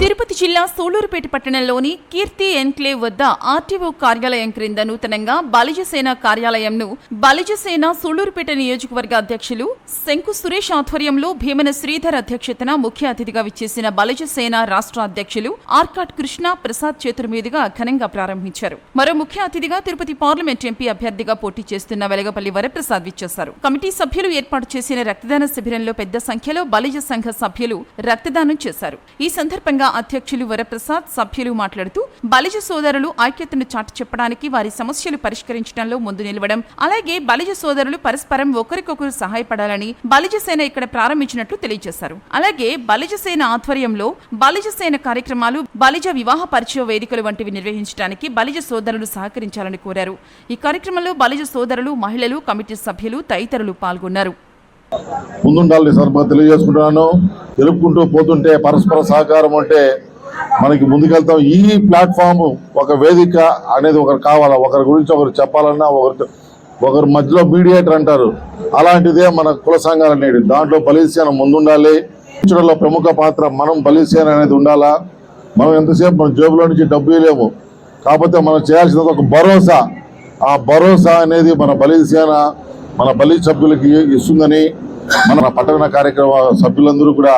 తిరుపతి జిల్లా సూలూరుపేట పట్టణంలోని కీర్తి ఎన్క్లేవ్ వద్ద ఆర్టీఓ కార్యాలయం క్రింద నూతనంగా బలిజసేన కార్యాలయంను బలిజసేన సూలూరుపేట నియోజకవర్గ అధ్యక్షులు శంకు సురేష్ ఆధ్వర్యంలో భీమన శ్రీధర్ అధ్యక్షతన ముఖ్య అతిథిగా విచ్చేసిన బలిజసేన రాష్ట్ర అధ్యక్షులు ఆర్కాట్ కృష్ణ ప్రసాద్ చేతుల మీదుగా ఘనంగా ప్రారంభించారు. మరో ముఖ్య అతిథిగా తిరుపతి పార్లమెంట్ ఎంపీ అభ్యర్థిగా పోటీ చేస్తున్న వెలగపల్లి వరప్రసాద్ విచ్చేశారు. కమిటీ సభ్యులు ఏర్పాటు చేసిన రక్తదాన శిబిరంలో పెద్ద సంఖ్యలో బలిజ సంఘ సభ్యులు రక్తదానం చేశారు. ఈ సందర్భంగా అధ్యక్షులు వరప్రసాద్ సభ్యులు మాట్లాడుతూ బలిజ సోదరులు ఐక్యతను చాటి చెప్పడానికి వారి సమస్యలు పరిష్కరించడంలో ముందు నిలవడం అలాగే బలిజ సోదరులు పరస్పరం ఒకరికొకరు సహాయపడాలని బలిజ సేన ఇక్కడ ప్రారంభించినట్లు తెలియజేశారు. అలాగే బలిజ సేన ఆధ్వర్యంలో బలిజ సేన కార్యక్రమాలు బలిజ వివాహ పరిచయ వేదికలు వంటివి నిర్వహించడానికి బలిజ సోదరులు సహకరించాలని కోరారు. ఈ కార్యక్రమంలో బలిజ సోదరులు మహిళలు కమిటీ సభ్యులు తదితరులు పాల్గొన్నారు. ముందుండాలని సందర్భంగా తెలియజేసుకుంటున్నాను. తెలుపుకుంటూ పోతుంటే పరస్పర సహకారం అంటే మనకి ముందుకెళ్తాం. ఈ ప్లాట్ఫామ్ ఒక వేదిక అనేది ఒకరు కావాలా? ఒకరి గురించి ఒకరు చెప్పాలన్నా ఒకరి ఒకరి మధ్యలో మీడియేటర్ అంటారు. అలాంటిదే మన కుల సంఘాలు అనేది దాంట్లో బలిసేన ముందుండాలి. ఉంచడంలో ప్రముఖ పాత్ర మనం బలిసేన అనేది ఉండాలా? మనం ఎంతసేపు మన జేబులో నుంచి డబ్బు ఇవ్వలేము కాకపోతే మనం చేయాల్సినది ఒక భరోసా. ఆ భరోసా అనేది మన బలిసేన మన బలి సభ్యులకి ఇస్తుందని మన పట్టణ కార్యక్రమ సభ్యులందరూ కూడా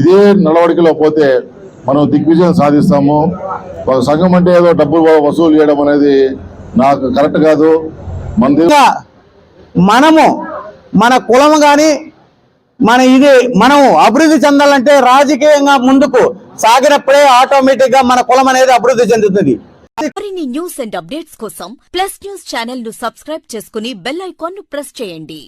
ఇదే నడవడికలో పోతే మనం దిగ్విజయం సాధిస్తాము. ఒక సంఘం అంటే ఏదో డబ్బులు వసూలు చేయడం అనేది నాకు కరెక్ట్ కాదు. మన మనము మన కులం గాని మన ఇది మనం అభివృద్ధి చెందాలంటే రాజకీయంగా ముందుకు సాగినప్పుడే ఆటోమేటిక్గా మన కులం అనేది అభివృద్ధి చెందుతుంది. మరిన్ని న్యూస్ అండ్ అప్డేట్స్ కోసం ప్లస్ న్యూస్ ఛానల్ను సబ్స్క్రైబ్ చేసుకుని బెల్ ఐకాన్ను ప్రెస్ చేయండి.